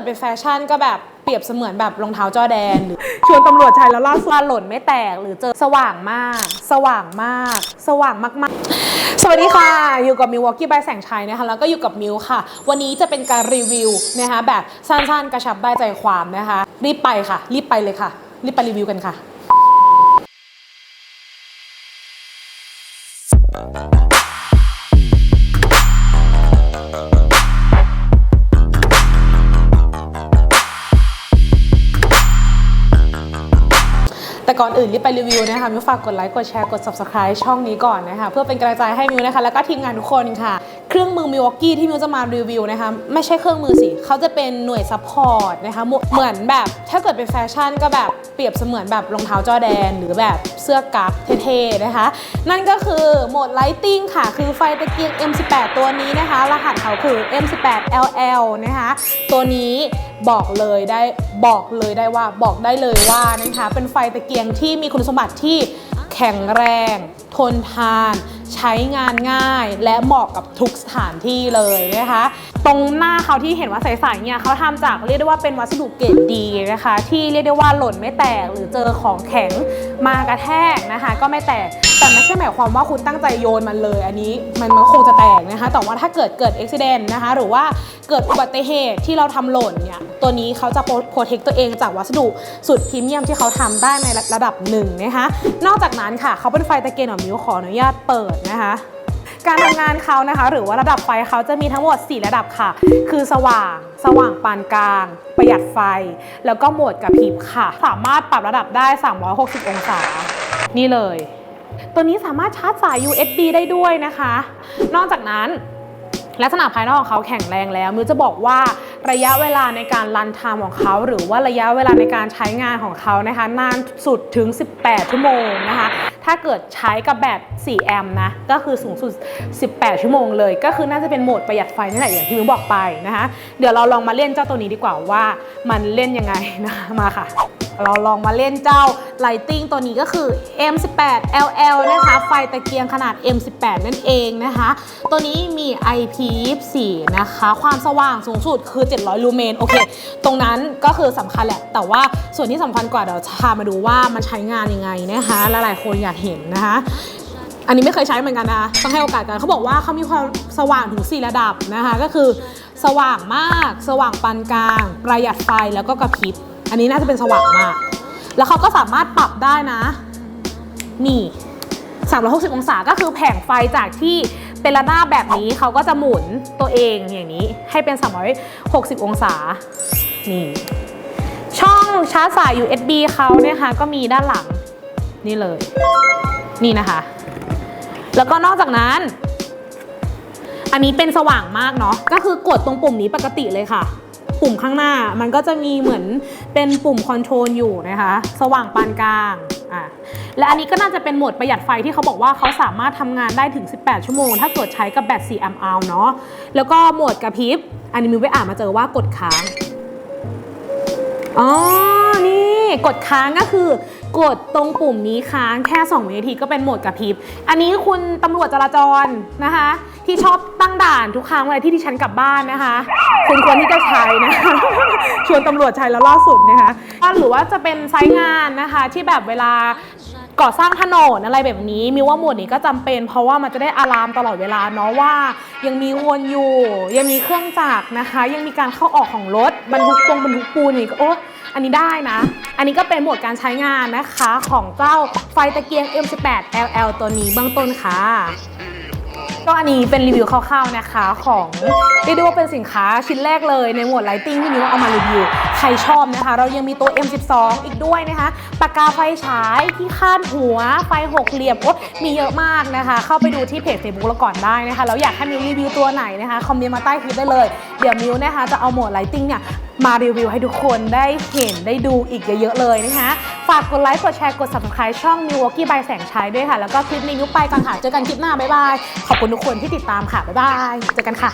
กิดเป็นแฟชั่นก็แบบเปรียบเสมือนแบบรองเท้าจอแดนหรือชวนตำรวจใช้แล้วล่าสุดหล่นไม่แตกหรือเจอสว่างมาก สว่างมาก สว่างมากๆ สวัสดีค่ะ อยู่กับมิววอกกี้บายแสงชัยนะคะแล้วก็อยู่กับมิวค่ะ วันนี้จะเป็นการรีวิวนะคะแบบสั้นๆ กระชับได้ใจความนะคะ รีบไปค่ะ รีบไปเลยค่ะ รีบไปรีวิวกันค่ะ แต่ก่อนอื่นรีบไปรีวิวนะคะมิวฝากกดไลค์กดแชร์กด subscribe ช่องนี้ก่อนนะคะเพื่อเป็นกำลังใจให้มิวนะคะแล้วก็ทีมงานทุกคนค่ะ เครื่องมือมิวอกกี้ที่มิวจะมารีวิวนะคะ ไม่ใช่เครื่องมือสิเขาจะเป็นหน่วยซัพพอร์ตนะคะเหมือนเหมือนแบบ ถ้าเกิดเป็นแฟชั่นก็แบบเปรียบเสมือนแบบรองเท้าจอแดน หรือแบบเสื้อกั๊กเท่ๆนะคะ นั่นก็คือโหมดไลติ้งค่ะ คือไฟตะเกียง M18 ตัวนี้นะคะ รหัสเขาคือ M18LL นะคะ ตัวนี้บอกเลยได้บอกเลยได้ว่าบอกได้เลยว่านะคะเป็นไฟตะเกียงที่มีคุณสมบัติที่ แข็งแรง ทนทาน ใช้งานง่าย และเหมาะกับทุกสถานที่เลยนะคะ ตรงหน้าเขาที่เห็นว่าใสๆเนี่ยเขาทำจากเรียกได้ว่าเป็นวัสดุเกรดดีนะคะ ที่เรียกได้ว่าหล่นไม่แตกหรือเจอของแข็งมากระแทกนะคะ ก็ไม่แตกแต่ไม่ใช่หมายความว่าคุณตั้งใจโยนมันเลย อันนี้มันมันคงจะแตกนะคะ แต่ว่าถ้าเกิดเกิดอุบิเหตุนะคะ หรือว่าเกิดอุบัติเหตุที่เราทำหล่นเนี่ย ตัวนี้เขาจะโปรเทคตัวเองจากวัสดุสุดพรีเมียมที่เขาทำได้ในระดับหนึ่งนะคะนอกจากนั้นค่ะเขาเป็นไฟตะเกียงของมิวขออนุญาตเปิดนะคะการทำงานเขานะคะ หรือว่าระดับไฟเขาจะมีทั้งหมด 4 ระดับค่ะ คือสว่าง สว่างปานกลาง ประหยัดไฟ แล้วก็โหมดกระพริบค่ะ สามารถปรับระดับได้ 360 องศา นี่เลย ตัวนี้สามารถชาร์จสาย USB ได้ด้วยนะคะ นอกจากนั้น ลักษณะภายนอกของเขาแข็งแรงแล้วมิวจะบอกว่าระยะเวลาในการรันไทม์ของเขา หรือว่าระยะเวลาในการใช้งานของเขานะคะนานสุดถึง 18 ชั่วโมงนะคะ ถ้าเกิดใช้กับแบบ 4 แอมป์นะ ก็คือสูงสุด 18 ชั่วโมงเลย ก็คือน่าจะเป็นโหมดประหยัดไฟนี่แหละอย่างที่มิวบอกไปนะคะ เดี๋ยวเราลองมาเล่นเจ้าตัวนี้ดีกว่าว่ามันเล่นยังไงนะคะมาค่ะ เราลองมาเล่นเจ้า Lighting ตัวนี้ก็คือ M18 LL นะคะ ไฟตะเกียงขนาด M18 นั่นเองนะคะ ตัวนี้มี IP24 นะคะ ความสว่างสูงสุดคือ 700 ลูเมน โอเค ตรงนั้นก็คือสำคัญแหละ แต่ว่าส่วนที่สำคัญกว่าเดี๋ยวจะพามาดูว่ามันใช้งานยังไงนะคะและหลายคนอยากเห็นนะคะอันนี้ไม่เคยใช้เหมือนกันนะต้องให้โอกาสกันเขาบอกว่าเขามีความสว่างถึง 4 ระดับนะคะ ก็คือสว่างมาก สว่างปานกลาง ประหยัดไฟแล้วก็กระพริบ อันนี้น่าจะเป็นสว่างมาก แล้วเขาก็สามารถปรับได้นะ นี่ 360 องศาก็คือแผงไฟจากที่เป็นระนาบแบบนี้เขาก็จะหมุนตัวเองอย่างนี้ให้เป็น 360 องศา นี่ ช่องชาร์จสาย USB เขาเนี่ยค่ะก็มีด้านหลังนี่เลย นี่นะคะ แล้วก็นอกจากนั้น อันนี้เป็นสว่างมากเนาะก็คือกดตรงปุ่มนี้ปกติเลยค่ะ ปุ่มข้างหน้า มันก็จะมีเหมือนเป็นปุ่มคอนโทรลอยู่นะคะ สว่างปานกลางอะและอันนี้ก็น่าจะเป็นโหมดประหยัดไฟที่เขาบอกว่าเขาสามารถทำงานได้ถึง 18 ชั่วโมง ถ้าเกิดใช้กับแบต4 a m p อเนาะแล้วก็โหมดกระพริบ อันนี้มิวไปอ่านมาเจอว่ากดค้างอ๋อนี่กดค้างก็คือ กดตรงปุ่มนี้ค้างแค่2วินาทีก็เป็นโหมดกระพริบ อันนี้คุณตำรวจจราจรนะคะ ที่ชอบตั้งด่านทุกครั้งเวลาที่ดิฉันกลับบ้านนะคะ คุณควรที่จะใช้นะคะชวนตำรวจใช้แล้วล่าสุดนะคะหรือว่าจะเป็นไซต์งานนะคะที่แบบเวลาก่อสร้างถนนอะไรแบบนี้มิวว่าหมวดนี้ก็จำเป็น เพราะว่ามันจะได้อะลามตลอดเวลาเนาะว่า ยังมีวนอยู่ ยังมีเครื่องจักรนะคะ ยังมีการเข้าออกของรถบรรทุกตรงบรรทุกปูนนี่ก็โอ้ อันนี้ได้นะ อันนี้ก็เป็นโหมดการใช้งานนะคะของเจ้าไฟตะเกียง M18 LL ตัวนี้เบื้องต้นค่ะก็อันนี้เป็นรีวิวคร่าวๆนะคะของเรียกได้ว่าเป็นสินค้าชิ้นแรกเลยในหมวดไลติ้งที่มิวเอามารีวิว ใครชอบนะคะ เรายังมีตัว M12 อีกด้วยนะคะ ปากกาไฟฉายที่คาดหัว ไฟหกเหลี่ยมโอ้มีเยอะมากนะคะ เข้าไปดูที่เพจ Facebook เราก่อนได้นะคะ แล้วอยากให้มิวรีวิวตัวไหนนะคะ คอมเมนต์มาใต้คลิปได้เลย เดี๋ยวมิวนะคะจะเอาหมวดไลติ้งเนี่ย มารีวิวให้ทุกคนได้เห็นได้ดูอีกเยอะๆเลยนะคะ ฝากกดไลค์กดแชร์กด subscribe ช่อง Milwaukee by แสงชัยด้วยค่ะ แล้วก็คลิปนี้ยุบไปก่อนค่ะ เจอกันคลิปหน้า บ๊ายบาย ขอบคุณทุกคนที่ติดตามค่ะ บ๊ายบาย เจอกันค่ะ